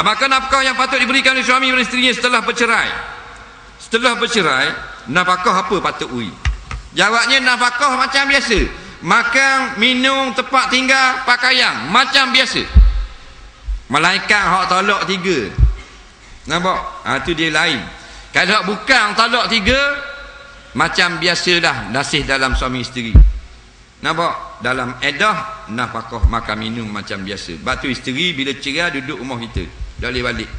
Apakah nafkah yang patut diberikan oleh suami dan isterinya setelah bercerai? Setelah bercerai, nafkah apa patut ui? Jawabnya nafkah macam biasa. Makan, minum, tempat tinggal, pakaian. Macam biasa. Malaikat hak tolak tiga. Nampak? Ha, itu dia lain. Kalau bukan tolak tiga, macam biasalah nasih dalam suami isteri. Nampak? Dalam edah, nafkah makan minum macam biasa. Batu isteri bila cerai duduk rumah kita. Tak boleh balik.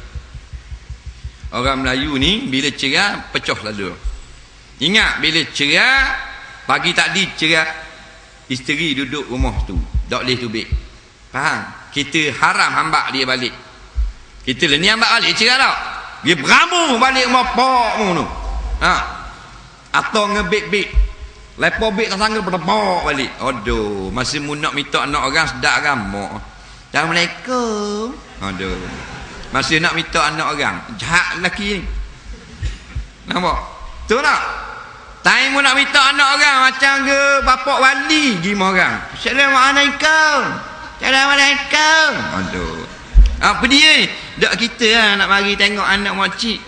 Orang Melayu ni bila cerai pecah lalu. Ingat bila cerai pagi tadi cerai isteri duduk rumah tu. Tak boleh tubik. Faham? Kita haram hambak dia balik. Kita lah ni hambak balik cerai tak? Dia beramu balik rumah pok tu. Ha. Atau ngebik-bik lepo bik tak sangka pada pok balik. Aduh masih mu nak minta anak orang sedap kan mak Assalamualaikum. Aduh masih nak minta anak orang jahat lelaki ni nampak tu tak Time nak minta anak orang macam ke bapak wali pergi orang. Assalamualaikum. Assalamualaikum. Aduh. Apa dia? Dak kita lah nak mari tengok anak makcik.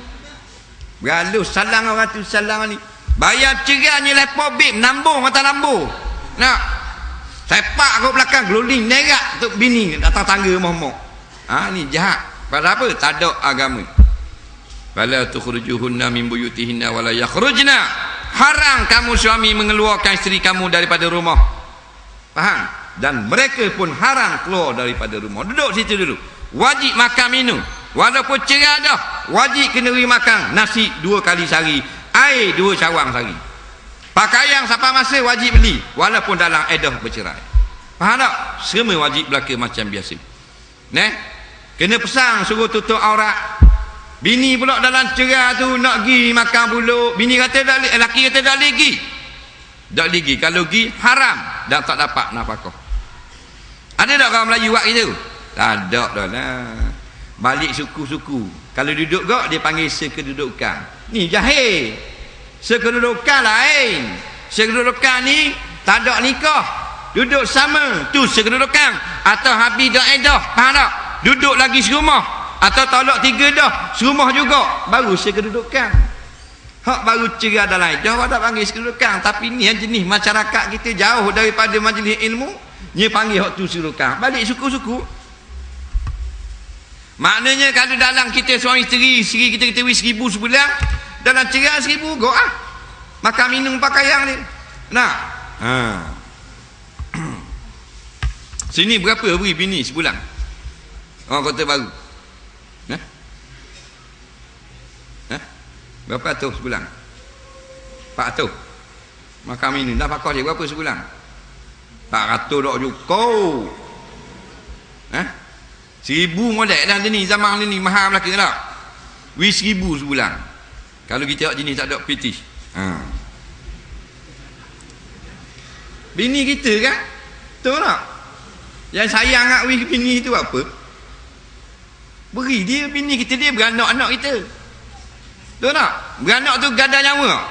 Berlalu salang orang tu salang ni. Bayar cerahnya lepo bib nambung mata lambu. Nak. Sepak aku belakang geluling nerak untuk bini datang tangga rumah Ha ni jahat. Pada apa? Tak ada agama. Fala tukhrijuhunna min buyutihinna wala yakhrujna. Haram kamu suami mengeluarkan isteri kamu daripada rumah. Faham? Dan mereka pun haram keluar daripada rumah. Duduk situ dulu. Wajib makan minum. Walaupun cerai dah wajib kena beri makan nasi dua kali sehari air dua cawang sehari. Pakaian siapa masa wajib beli walaupun dalam edah bercerai. Faham tak? Semua wajib berlaku macam biasa. Ne kena pesan suruh tutup aurat Bini pula dalam cerah tu nak pergi makan bulu. Bini kata tak boleh, lelaki kata tak boleh pergi. Tak. Kalau pergi, haram. Dan tak dapat nafkah. Ada tak orang Melayu buat itu? Tak ada dah lah. Balik suku-suku. Kalau duduk kok, dia panggil sekedudukan. Ni jahil. Sekedudukan lain. Sekedudukan ni, tak ada nikah. Duduk sama. Tu sekedudukan. Atau habis dah edah. Faham tak? Duduk lagi serumah. Atau tolak tiga dah serumah juga. Baru sekedudukan hak baru cerai dalam dah tak panggil sekedudukan tapi ni yang jenis masyarakat kita jauh daripada majlis ilmu dia panggil hak tu sekedudukan balik suku-suku. Maknanya kalau dalam kita suami isteri isteri kita kita wis seribu sebulan. Dalam cerai seribu go ah. Makan minum pakaian ni nak ha. sini berapa? Beri bini sebulan orang kota baru Berapa tu sebulan? Pak tu. Makan minum. Dah pakai dia berapa sebulan? Tak ratus dok cukup. Eh? Seribu modek dah ni zaman ni mahal belaka tak? Wis seribu sebulan. Kalau kita tak jenis tak ada piti. Ha. Bini kita kan? Betul tak? Yang sayang nak wis bini tu apa? Beri dia bini kita dia beranak-anak kita. Betul tak? Beranak tu gada nyawa.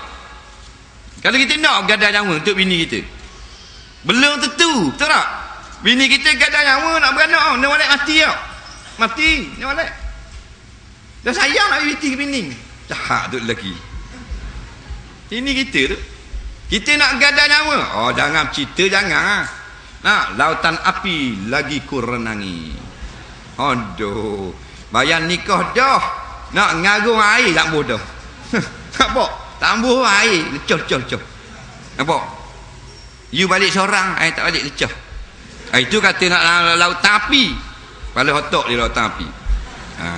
Kalau kita nak gada nyawa untuk bini kita. Belum tentu. Betul tak? Bini kita gada nyawa nak beranak. Dia balik mati tak? Mati. Dia balik. Dah sayang nak bini ke bini. Jahat tu lelaki. Ini kita tu. Kita nak gada nyawa. Oh jangan cerita jangan. Nak lautan api lagi kurenangi. Aduh. Bayang nikah dah. Nak ngagung air tak bodoh. Nampak? Tambuh air, lecah, lecah, lecah. Nampak? You balik seorang, air tak balik lecah. Ah, itu kata nak laut tapi. Kepala hotok di laut tapi. Ha.